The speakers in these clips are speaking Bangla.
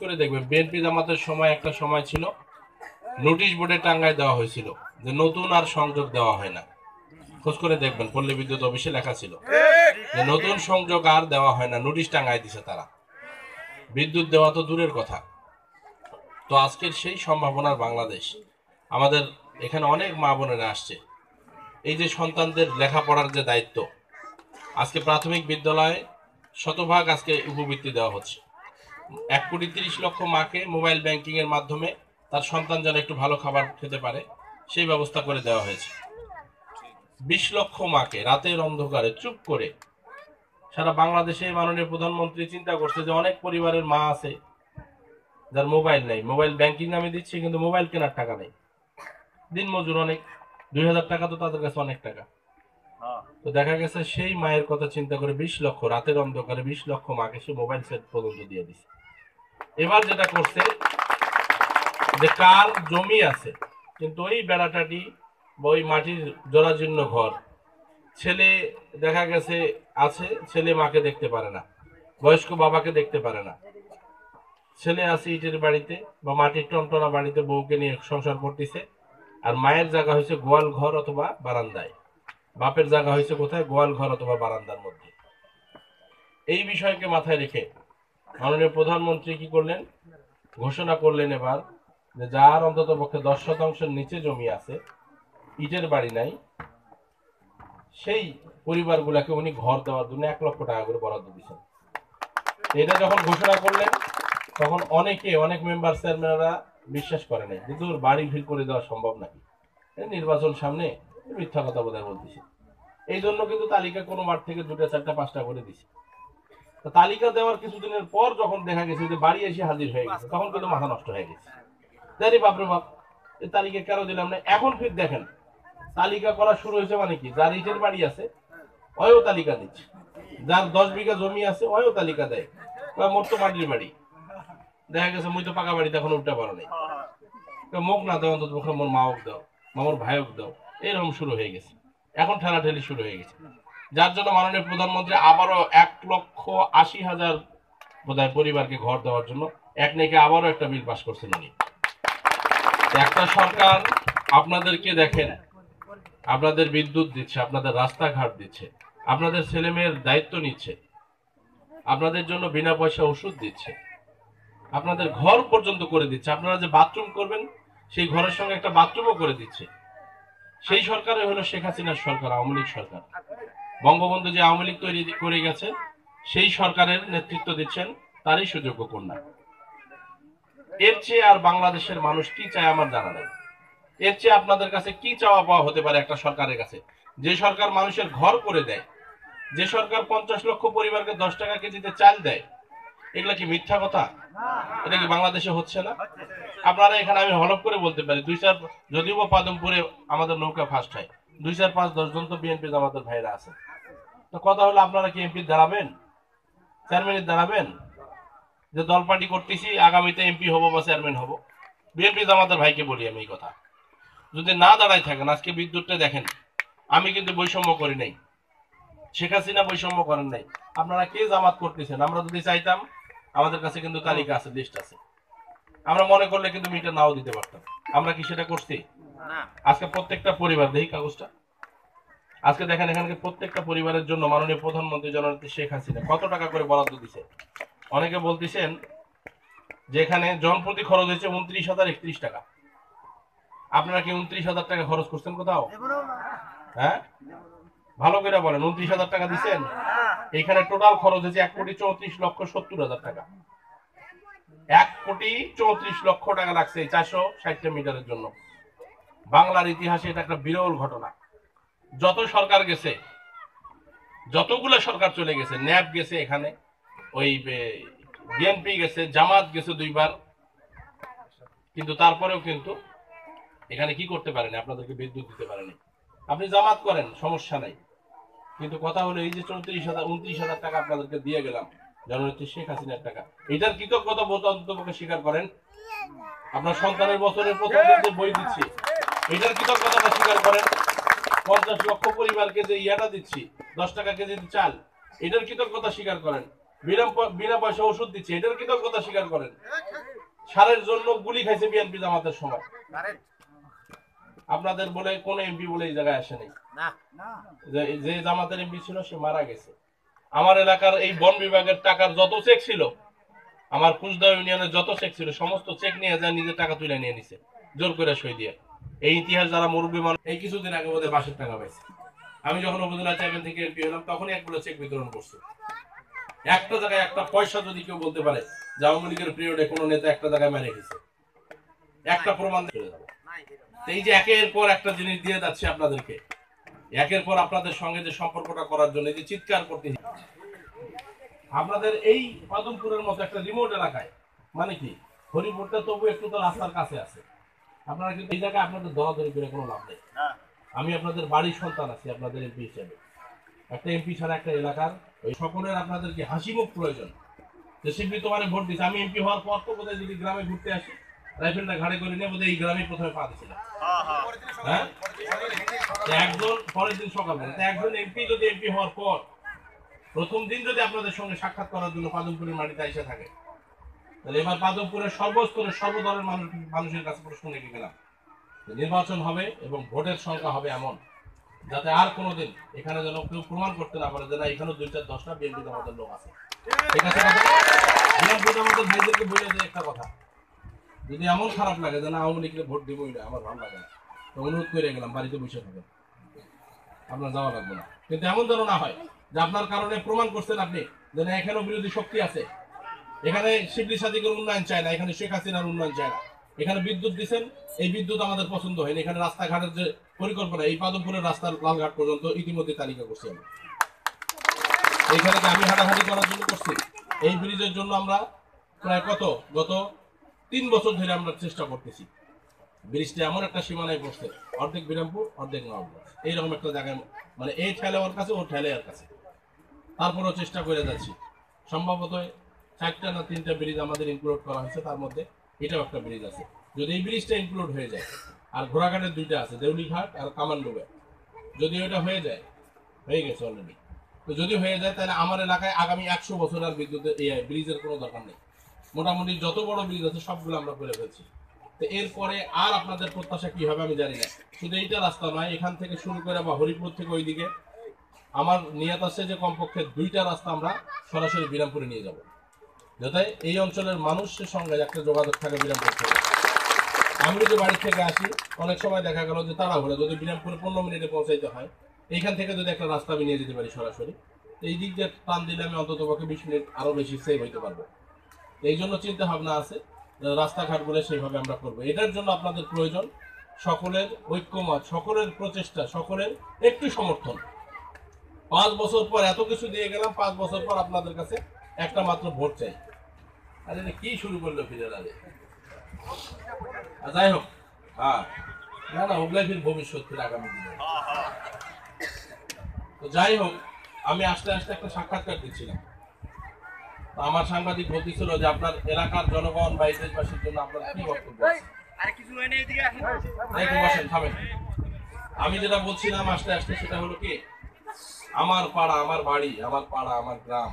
করে দেখবেন বিএনপি জামাতের সময় একটা সময় ছিল নোটিশ বোর্ডে টাঙ্গায় দেওয়া হয়েছিল যে নতুন আর সংযোগ দেওয়া হয় না। খোঁজ করে দেখবেন, পল্লী বিদ্যুৎ অফিসে লেখা ছিল যে নতুন সংযোগ আর দেওয়া হয় না নোটিশ টাঙ্গায় দিছে তারা। বিদ্যুৎ দেওয়া তো দূরের কথা। তো আজকের সেই সম্ভাবনার বাংলাদেশ, আমাদের এখানে অনেক মা বোনেরা আসছে। এই যে সন্তানদের লেখাপড়ার যে দায়িত্ব, আজকে প্রাথমিক বিদ্যালয়ে শতভাগ আজকে উপবৃত্তি দেওয়া হচ্ছে। এক কোটি তিরিশ লক্ষ মাকে মোবাইল ব্যাংকিং এর মাধ্যমে তার সন্তান যেন একটু ভালো খাবার খেতে পারে সেই ব্যবস্থা করে দেওয়া হয়েছে। বিশ লক্ষ মাকে রাতের অন্ধকারে চুপ করে সারা বাংলাদেশে মাননীয় প্রধানমন্ত্রী চিন্তা করছে যে অনেক পরিবারের মা আছে যার মোবাইল নেই। মোবাইল ব্যাংকিং আমি দিচ্ছি কিন্তু মোবাইল কেনার টাকা নেই। দিন মজুর অনেক দুই হাজার টাকা তো তাদের কাছে অনেক টাকা। তো দেখা গেছে সেই মায়ের কথা চিন্তা করে বিশ লক্ষ রাতের অন্ধকারে বিশ লক্ষ মাকে সে মোবাইল সেট পর্যন্ত দিয়ে দিছে। এবার যেটা করছে, যে কার জমি আছে, কিন্তু ওই বেড়াটাটি বা ওই মাটির জরাজীর্ণ ঘর। ছেলে দেখা গেছে, আছে, ছেলে মাকে দেখতে পারে না, বয়স্ক বাবাকে দেখতে পারে না। ছেলে আছে ইটের বাড়িতে বা মাটির টনটনা বাড়িতে বউকে নিয়ে সংসার করতেছে, আর মায়ের জায়গা হয়েছে গোয়াল ঘর অথবা বারান্দায়। বাপের জায়গা হয়েছে কোথায়? গোয়াল ঘর অথবা বারান্দার মধ্যে। এই বিষয়কে মাথায় রেখে মাননীয় প্রধানমন্ত্রী কি করলেন? ঘোষণা করলেন এবার যে যার অন্তত পক্ষে দশ শতাংশের নিচে জমি আছে, ইটের বাড়ি নাই, সেই পরিবারগুলোকে উনি ঘর দেওয়ার জন্য এক লক্ষ টাকা করে বরাদ্দ দিচ্ছেন এটা যখন ঘোষণা করলেন, তখন অনেকে, অনেক মেম্বার চেয়ারম্যানরা বিশ্বাস করে নাই কিন্তু ওর বাড়ি ভিড় করে দেওয়া সম্ভব নাকি? নির্বাচন সামনে মিথ্যা কথা বোধহয় বলতেছে। এই জন্য কিন্তু তালিকা কোনো মাঠ থেকে দুটা, চারটা, পাঁচটা করে দিছে তালিকা দেওয়ার কিছুদিনের পর যখন দেখা গেছে যে বাড়ি এসে হাজির হয়ে গেছে, তখন কিন্তু মাথা নষ্ট হয়ে গেছে। জানি বাপরে বাপ এই তালিকা কেন দিলাম না? এখন ফির দেখেন, তালিকা করা শুরু হয়েছে মানে কি? যার ইটের বাড়ি আছে ওয়ও তালিকা দিচ্ছে। যার দশ বিঘা জমি আছে ওয়ও তালিকা দেয়। মোর তো মাটির বাড়ি। দেখা গেছে, মুই তো পাকা বাড়িতে এখন উঠতে পারো নাই। মুখ না দেওয়া অন্তত মোর মাওক দাও মামর ভাইওক দাও। এরকম শুরু হয়ে গেছে। এখন ঠেলাঠেলি শুরু হয়ে গেছে। যার জন্য মাননীয় প্রধানমন্ত্রী আবারও এক লক্ষ আশি হাজার বোধহয় পরিবারকে ঘর দেওয়ার জন্য এক নেকে আবারও একটা বিল পাশ করছেন উনি। একটা সরকার আপনাদেরকে দেখেন, আপনাদের বিদ্যুৎ দিচ্ছে, আপনাদের রাস্তাঘাট দিচ্ছে, আপনাদের ছেলে মেয়ের দায়িত্ব নিচ্ছে, আপনাদের জন্য বিনা পয়সা ওষুধ দিচ্ছে, আপনাদের ঘর পর্যন্ত করে দিচ্ছে। আপনারা যে বাথরুম করবেন, সেই ঘরের সঙ্গে একটা বাথরুমও করে দিচ্ছে। সেই সরকারে হলো শেখ হাসিনার সরকার, আওয়ামী লীগ সরকার। বঙ্গবন্ধু যে আওয়ামী লীগ তৈরি করে গেছে, সেই সরকারের নেতৃত্ব দিচ্ছেন তারই সুযোগ্য কন্যা। এর চেয়ে আর বাংলাদেশের মানুষ কি চায় আমার জানা নেই। এর চেয়ে আপনাদের কাছে কি চাওয়া পাওয়া হতে পারে একটা সরকারের কাছে? যে সরকার মানুষের ঘর করে দেয়, যে সরকার পঞ্চাশ লক্ষ পরিবারকে দশ টাকা কেজিতে চাল দেয়, এগুলা কি মিথ্যা কথা? এটা কি বাংলাদেশে হচ্ছে না? আপনারা এখানে আমি হলপ করে বলতে পারি, দুই চার, যদিও পাদমপুরে আমাদের নৌকা ফার্স্ট হয়, দুই চার পাঁচ দশজন তো বিএনপি আমাদের ভাইরা আছে। তো কথা হলো আপনারা কি এমপি দাঁড়াবেন? চেয়ারম্যানের দাঁড়াবেন? যে দল পার্টি করতেছি আগামীতে এমপি হব বা চেয়ারম্যান হব। বিএনপি আমাদের ভাইকে বলি আমি এই কথা। যদি না দাঁড়াই থাকেন আজকে বিদ্যুৎটা দেখেন আমি কিন্তু বৈষম্য করি নাই। শেখ হাসিনা বৈষম্য করেন নাই। আপনারা কে জামাত করতেছেন? আমরা যদি চাইতাম আমাদের কাছে কিন্তু তালিকা আছে লিস্ট আছে। আমরা মনে করলে কিন্তু মিটার নাও দিতে পারতাম। আমরা কি সেটা করছি? আজকে প্রত্যেকটা পরিবার দেখি কাগজটা। আজকে দেখেন এখানে প্রত্যেকটা পরিবারের জন্য মাননীয় প্রধানমন্ত্রী জননেত্রী শেখ হাসিনা কত টাকা করে বরাদ্দ দিছে? অনেকে বলতেছেন যে এখানে জনপ্রতি খরচ হয়েছে উনত্রিশ হাজার একত্রিশ টাকা। আপনারা কি উনত্রিশ হাজার টাকা খরচ করছেন কোথাও? হ্যাঁ? ভালো করে বলেন, উনত্রিশ হাজার টাকা দিচ্ছেন এখানে টোটাল খরচ হয়েছে এক কোটি চৌত্রিশ লক্ষ সত্তর হাজার টাকা। এক কোটি চৌত্রিশ লক্ষ টাকা লাগছে চারশো ষাটটা মিটারের জন্য। বাংলার ইতিহাসে এটা একটা বিরল ঘটনা। যত সরকার গেছে, যতগুলো সরকার চলে গেছে, ন্যাপ গেছে এখানে, ওই বিএনপি গেছে, জামাত গেছে দুইবার, কিন্তু তারপরেও কিন্তু এখানে কি করতে পারেনি? আপনাদেরকে বিদ্যুৎ দিতে পারেনি। আপনি জামাত করেন, সমস্যা নাই। কিন্তু কথা হলো এই যে চৌত্রিশ হাজার, উনত্রিশ হাজার টাকা আপনাদেরকে দিয়ে গেলাম, জননেত্রী শেখ হাসিনার টাকা। এটার কৃতজ্ঞতা বোধ অন্ততপক্ষে স্বীকার করেন। আপনার সন্তানের বছরের প্রথম যে বই দিচ্ছি, এটার কৃতজ্ঞতাটা স্বীকার করেন। পঞ্চাশ লক্ষ পরিবারকে যে ইয়াটা দিচ্ছি দশ টাকা কেজি চাল। এটার কৃতজ্ঞতা স্বীকার করেন। বিনা বিনা পয়সা ওষুধ দিচ্ছি এটার কৃতজ্ঞতা স্বীকার করেন। সারের জন্য গুলি খাইছে বিএনপি জামাতের সময়। আপনাদের বলে কোন এমপি বলে এই জায়গায় আসে নাই। যে যে জামাতের এমপি ছিল সে মারা গেছে। আমার এলাকার এই বন বিভাগের টাকার যত চেক ছিল আমার কুচদা ইউনিয়নের যত চেক ছিল সমস্ত চেক নিয়ে যায় নিজের টাকা তুলে নিয়ে নিছে। জোর করে সই দিয়ে। এই ইতিহাস যারা মুরব্বী মানুষ, এই কিছুদিন আগে বোধহয় বাসের টাকা পাইছে। আমি যখন উপজেলা চেয়ারম্যান থেকে এমপি হলাম একগুলো চেক বিতরণ করছে। একটা জায়গায় একটা পয়সা যদি কেউ বলতে পারে যে আওয়ামী লীগের পিরিয়ডে কোনো নেতা একটা জায়গায় মেরে গেছে, একটা প্রমাণ এই যে একের পর একটা জিনিস দিয়ে যাচ্ছে আপনাদেরকে, একের পর আপনাদের সঙ্গে যে সম্পর্কটা করার জন্য যে চিৎকার করতে আপনাদের এই পদমপুরের মতো একটা রিমোট এলাকায় মানে কি, হরিপুরটা তবু একটু তো রাস্তার কাছে আছে। আপনারা কিন্তু এই জায়গায় আপনাদের দরাদরি করে কোনো লাভ নেই। আমি আপনাদের বাড়ির সন্তান আছি আপনাদের এমপি হিসেবে। একটা এমপি ছাড়া একটা এলাকার ওই সকলের আপনাদেরকে হাসি মুখ প্রয়োজন। যে শিল্পী তোমার ভোট দিচ্ছে আমি এমপি হওয়ার পর তো বোধহয় যদি গ্রামে ঘুরতে আসি রাইফেলটা ঘাড়ে করে নিয়ে বোধহয় এই গ্রামে প্রথমে পা দিয়েছিলাম। হ্যাঁ? একজন পরের দিন সকালে একজন এমপি যদি এমপি হওয়ার পর প্রথম দিন যদি আপনাদের সঙ্গে সাক্ষাৎ করার জন্য পাদমপুরের মাটিতে এসে থাকে এবার পাদমপুরের সর্বস্তরের সর্বদলের মানুষ মানুষের কাছে প্রশ্ন গেলাম। নির্বাচন হবে এবং ভোটের সংখ্যা হবে এমন, যাতে আর কোনোদিন এখানে যেন কেউ প্রমাণ করতে না পারে যে না দুই চার দশটা বিএনপি লোক আছে। ঠিক আছে বিএনপি ভাইদেরকে একটা কথা। যদি এমন খারাপ লাগে যে না, আওয়ামী লীগকে ভোট দিবই না, আমার ভালো লাগে তো অনুরোধ করে গেলাম, বাড়িতে বসে থাকেন। আপনার যাওয়া লাগবে না। কিন্তু এমন যেন না হয় যে আপনার কারণে প্রমাণ করছেন আপনি যে না, এখানেও বিরোধী শক্তি আছে। এখানে শিবলি সাদিকের উন্নয়ন চায় না, এখানে শেখ হাসিনার উন্নয়ন চায় না। এখানে বিদ্যুৎ দিচ্ছেন এই বিদ্যুৎ আমাদের পছন্দ হয়নি এখানে রাস্তাঘাটের যে পরিকল্পনা, এই পাদমপুরের রাস্তার লালঘাট পর্যন্ত ইতিমধ্যে তালিকা করছি আমি এইখানে আমি হাঁটাহাঁটি করার জন্য করছি, এই ব্রিজের জন্য আমরা প্রায় কত? গত তিন বছর ধরে আমরা চেষ্টা করতেছি। ব্রিজটা এমন একটা সীমানায় বসছে অর্ধেক বিরামপুর, অর্ধেক নবগঞ্জ এইরকম একটা জায়গায় মানে এই ঠেলে ওর কাছে ও ঠেলে ওর কাছে। তারপরেও চেষ্টা করে যাচ্ছি। সম্ভবত চারটা না তিনটা ব্রিজ আমাদের ইনক্লুড করা হয়েছে, তার মধ্যে এটাও একটা ব্রিজ আছে। যদি এই ব্রিজটা ইনক্লুড হয়ে যায়, আর ঘোড়াঘাটের দুইটা আছে, দেউলিঘাট আর কামান্ডুবে যদি ওটা হয়ে যায়, হয়ে গেছে অলরেডি তো যদি হয়ে যায়, তাহলে আমার এলাকায় আগামী একশো বছর আর বিদ্যুতের ব্রিজের কোনো দরকার নেই। মোটামুটি যত বড় ব্রিজ আছে, সবগুলো আমরা করে ফেলছি। তো এরপরে আর আপনাদের প্রত্যাশা কি হবে আমি জানি না। শুধু এইটা রাস্তা নয়, এখান থেকে শুরু করে বা হরিপুর থেকে ওইদিকে আমার নিয়ত আছে যে কমপক্ষে দুইটা রাস্তা আমরা সরাসরি বিরামপুরে নিয়ে যাব। যাতে এই অঞ্চলের মানুষের সঙ্গে একটা যোগাযোগ থাকে বিরামপুর থেকে। আমি যদি বাড়ি থেকে আসি, অনেক সময় দেখা গেল যে তাড়াহুড়ো, যদি বিরামপুরে পনেরো মিনিটে পৌঁছাইতে হয়, এইখান থেকে যদি একটা রাস্তা আমি নিয়ে যেতে পারি সরাসরি, এই দিক দিয়ে টান দিলে আমি অন্তত পক্ষে বিশ মিনিট আরও বেশি সেভ হইতে পারব। এই জন্য চিন্তা ভাবনা আছে রাস্তাঘাটগুলো সেইভাবে আমরা করব। এটার জন্য আপনাদের প্রয়োজন সকলের ঐক্যমত, সকলের প্রচেষ্টা, সকলের একটু সমর্থন। পাঁচ বছর পর এত কিছু দিয়ে গেলাম, পাঁচ বছর পর আপনাদের কাছে একটা মাত্র ভোট চাই। আরে এটা কি শুরু করল ফিরে আর যাই হোক হ্যাঁ না না ওগুলাই ফির ভবিষ্যৎ ফির আগামী দিনে। তো যাই হোক, আমি আস্তে আস্তে একটা সাক্ষাৎকার দিচ্ছিলাম। আমার সাংবাদিক বলতেছিল যে আপনার এলাকার জনগণ বা দেশবাসীর জন্য আপনার কি বক্তব্য আমি যেটা বলছিলাম আস্তে আস্তে সেটা হলো কি? আমার পাড়া, আমার বাড়ি, আমার পাড়া, আমার গ্রাম।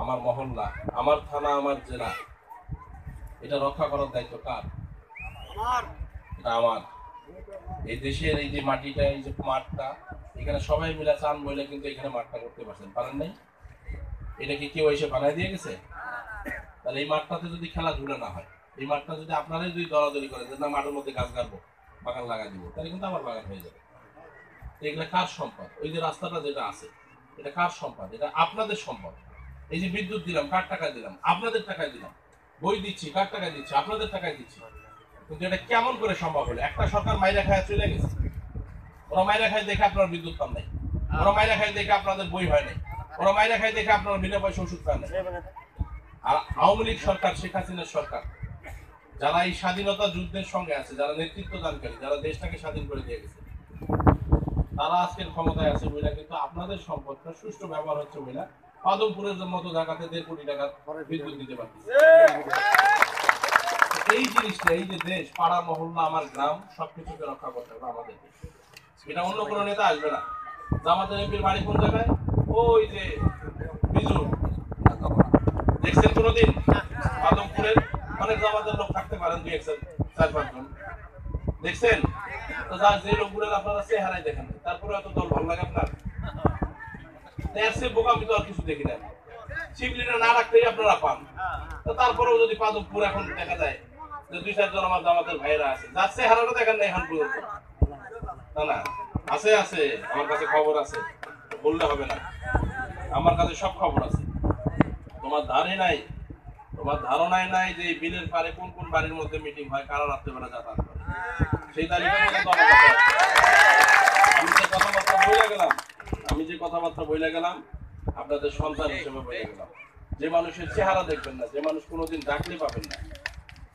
আমার মহল্লা আমার থানা আমার জেলা। এটা রক্ষা করার দায়িত্ব কার? আমার। এটা আমার। এই দেশের এই যে মাটিটা এই যে মাঠটা এখানে সবাই মিলে চান বলে কিন্তু এখানে মাঠটা করতে পারছেন। পারেন নাই? এটা কি কেউ এসে বানায় দিয়ে গেছে? তাহলে এই মাঠটাতে যদি খেলাধুলা না হয় এই মাঠটা যদি আপনারাই যদি দরাদরি করে যে না মাঠের মধ্যে গাছ গাড়বো বাগান লাগা দিব তাহলে কিন্তু আমার বাগান হয়ে যাবে। এগুলো কার সম্পদ? ওই যে রাস্তাটা যেটা আছে এটা কার সম্পদ? এটা আপনাদের সম্পদ। এই যে বিদ্যুৎ দিলাম, কার টাকায় দিলাম? আপনাদের টাকায় দিলাম। বই দিচ্ছি, কার টাকায় দিচ্ছি? আপনাদের টাকায় দিচ্ছি। কিন্তু এটা কেমন করে সম্ভব হলো? একটা সরকার মাইরা খায় চলে গেছে। ওরা মাইরা খায় দেখে আপনার বিদ্যুৎ পান নাই। ওরা মাইরা খায় দেখে আপনাদের বই হয় নাই। ওরা মাইরা খায় দেখে আপনার বিনা পয়সা ওষুধ পান নাই। আর আওয়ামী লীগ সরকার, শেখ হাসিনার সরকার, যারা এই স্বাধীনতা যুদ্ধের সঙ্গে আছে, যারা নেতৃত্ব দানকারী, যারা দেশটাকে স্বাধীন করে দিয়ে গেছে, তারা আজকের ক্ষমতায় আছে বইলা কিন্তু আপনাদের সম্পদটা সুষ্ঠু ব্যবহার হচ্ছে বইলা আদমপুরের মতো জায়গাতে দেড় কোটি টাকা বিদ্যুৎ দিতে পারবে। এই জিনিসটা এই যে দেশ পাড়া মহল্লা আমার গ্রাম সবকিছুকে রক্ষা করতে হবে আমাদের এটা অন্য কোনো নেতা আসবে না। জামাতের এমপির বাড়ি কোন জায়গায়? ওই যে বিজু দেখছেন কোনোদিন? আদমপুরের অনেক জামাতের লোক থাকতে পারেন দুই একজন চার পাঁচজন। দেখছেন? যে লোকগুলো আপনারা চেহারাই দেখেন তারপরে এত দল ভালো লাগে আপনার? চেয়ে বোকামি তো আর কিছু দেখি না শিবলিটা না রাখতেই আপনারা পান। তারপরেও যদি পাদকপুর এখন দেখা যায় যে দুই চারজন আমার জামাতের ভাইয়েরা আছে, যার চেহারাটা দেখেন না এখন পর্যন্ত। না না, আছে আছে, আমার কাছে খবর আছে, বললে হবে না। আমার কাছে সব খবর আছে। তোমার ধারে নাই, তোমার ধারণাই নাই যে বিলের পারে কোন কোন বাড়ির মধ্যে মিটিং হয়, কারা রাত্রেবেলা যাতায়াত করে। সেই তালিকা। আমি কথাবার্তা বলে গেলাম। আমি যে কথাবার্তা বলে গেলাম আপনাদের সন্তান হিসেবে বলে গেলাম। যে মানুষের চেহারা দেখবেন না যে মানুষ কোনোদিন ডাকলে পাবেন না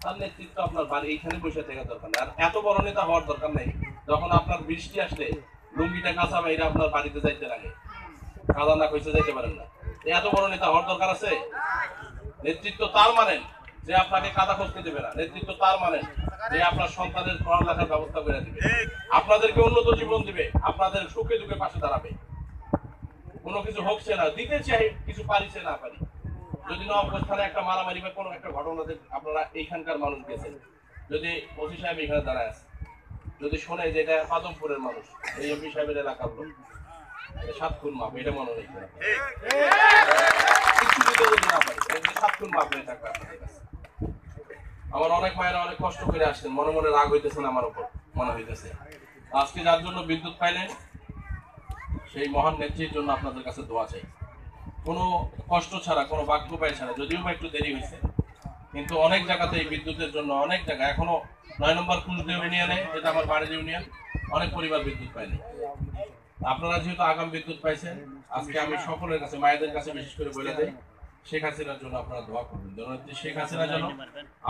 তার নেতৃত্ব আপনার বাড়ি এইখানে বসে থাকা দরকার নেই আর এত বড় নেতা হওয়ার দরকার নেই যখন আপনার বৃষ্টি আসলে লুঙ্গিটা কাঁচা বাইরে আপনার বাড়িতে যাইতে লাগে। কাদা না কইতে যাইতে পারেন না। এত বড় নেতা হওয়ার দরকার আছে? নেতৃত্ব তার মানেন যে আপনাকে কাদা খুঁজতে দেবে না। নেতৃত্ব তার মানেন যে আপনার সন্তানের পড়ালেখার ব্যবস্থা করে দিবে। আপনাদেরকে উন্নত জীবন দিবে আপনাদের সুখে দুঃখে পাশে দাঁড়াবে। কোনো কিছু হচ্ছে না, দিতে চাই, কিছু পারিছে না পারি। যদি না অবস্থানে একটা মারামারি বা কোনো একটা ঘটনাতে আপনারা এইখানকার মানুষ গেছেন। যদি ওসি সাহেব এখানে দাঁড়ায় আছে, যদি শোনে যে এটা পাদমপুরের মানুষ, এই এমপি সাহেবের এলাকার লোক সাত খুন মাপ, এটা মনে নেই আমার অনেক মায়েরা অনেক কষ্ট করে আসছেন, মনে মনে রাগ হইতেছেন আমার উপর, মনে হইতেছে। আজকে যার জন্য বিদ্যুৎ পাইলেন সেই মহান নেত্রীর জন্য আপনাদের কাছে দোয়া চাই। কোনো কষ্ট ছাড়া, কোনো বাক্য উপায় ছাড়া, যদিও বা একটু দেরি হয়েছে, কিন্তু অনেক জায়গাতে এই বিদ্যুতের জন্য অনেক জায়গা, এখনও নয় নম্বর কুলদে ইউনিয়নে যেটা আমার বাড়ির ইউনিয়ন, অনেক পরিবার বিদ্যুৎ পায়নি। আপনারা যেহেতু আগাম বিদ্যুৎ পাইছেন, আজকে আমি সকলের কাছে, মায়েদের কাছে বিশেষ করে বলে দেই শেখ হাসিনার জন্য আপনারা দোয়া করবেন। জননেত্রী শেখ হাসিনা যেন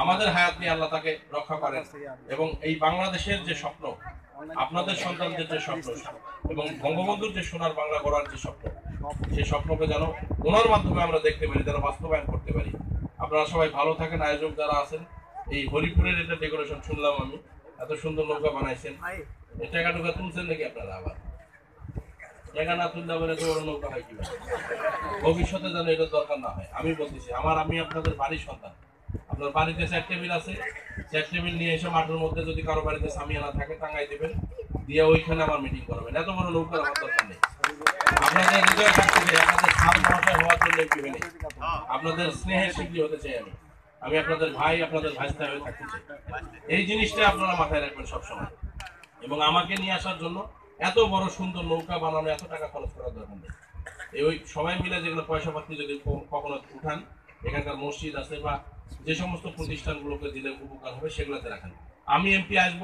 আমাদের হায়াত নিয়ে আল্লাহ তাকে রক্ষা করেন এবং এই বাংলাদেশের যে স্বপ্ন, আপনাদের সন্তানদের যে স্বপ্ন এবং বঙ্গবন্ধুর যে সোনার বাংলা গড়ার যে স্বপ্ন সেই স্বপ্নকে যেন ওনার মাধ্যমে আমরা দেখতে পারি, যেন বাস্তবায়ন করতে পারি। আপনারা সবাই ভালো থাকেন, আয়োজক যারা আছেন, এই হরিপুরের এটা ডেকোরেশন শুনলাম আমি। এত সুন্দর নৌকা বানাইছেন। টাকা টুকা তুলছেন নাকি আপনারা আবার? টাকা না তুললে আবার এত বড় হয় কীভাবে ভবিষ্যতে যেন এটা দরকার না হয়। আমি বলতেছি, আমার, আমি আপনাদের বাড়ির সন্তান। আপনার বাড়িতে চেয়ার টেবিল আছে। চেয়ার টেবিল নিয়ে এসে মাঠের মধ্যে যদি কারও বাড়িতে সামিয়ানা থাকে টাঙ্গাই দেবেন। দিয়ে ওইখানে আমার মিটিং করবেন। এত বড় নৌকার আমার দরকার নেই। আপনাদের হৃদয়ে থাকতে চাই, আপনাদের সাত মহাশয় হওয়ার জন্য একটু নেই আপনাদের স্নেহের স্বীকৃতি হতে চাই আমি। আমি আপনাদের ভাই, আপনাদের ভাইস্তা থাকতে চাই। এই জিনিসটা আপনারা মাথায় রাখবেন সবসময়। এবং আমাকে নিয়ে আসার জন্য এত বড় সুন্দর নৌকা বানানো, এত টাকা খরচ করার দরকার নেই। ওই সবাই মিলে যেগুলো পয়সা পাতি যদি কখনো উঠান, এখানকার মসজিদ আছে বা যে সমস্ত প্রতিষ্ঠানগুলোকে দিলে উপকার হবে, সেগুলোতে রাখেন। আমি এমপি আসব,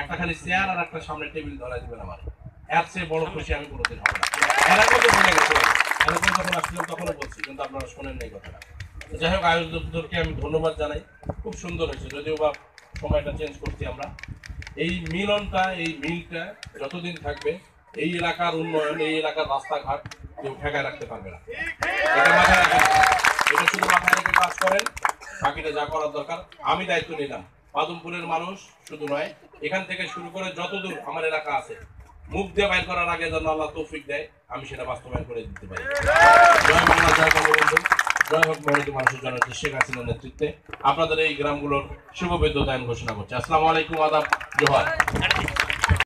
একটা খালি চেয়ার আর একটা সামনে টেবিল ধরা দিবেন আমার। এর চেয়ে বড় খুশি আমি কোনোদিন হবে না। যখন আসছিলাম তখনও বলছি, কিন্তু আপনারা শোনেন নাই কথাটা। যাই হোক, আয়োজকদেরকে আমি ধন্যবাদ জানাই। খুব সুন্দর হয়েছে, যদিও বা সময়টা চেঞ্জ করছি আমরা। এই মিলনটা, এই মিলটা যতদিন থাকবে, এই এলাকার উন্নয়ন, এই এলাকার রাস্তাঘাট কেউ ঠেকায় রাখতে পারবে না। এটা শুধু মাথায় রেখে কাজ করেন, বাকিটা যা করার দরকার। আমি দায়িত্ব নিলাম। বাদমপুরের মানুষ শুধু নয়, এখান থেকে শুরু করে যতদূর আমার এলাকা আছে, মুখ দিয়ে বাইর করার আগে যেন আল্লাহ তৌফিক দেয়, আমি সেটা বাস্তবায়ন করে দিতে পারি। জয় বাংলা, জয় বঙ্গবন্ধু। জয় হোক মহিলা মানুষের জনতা শেখ হাসিনার নেতৃত্বে। আপনাদের এই গ্রামগুলোর শুভ ঘোষণা করছে। আসসালামু আলাইকুম, আদাব। Goodbye.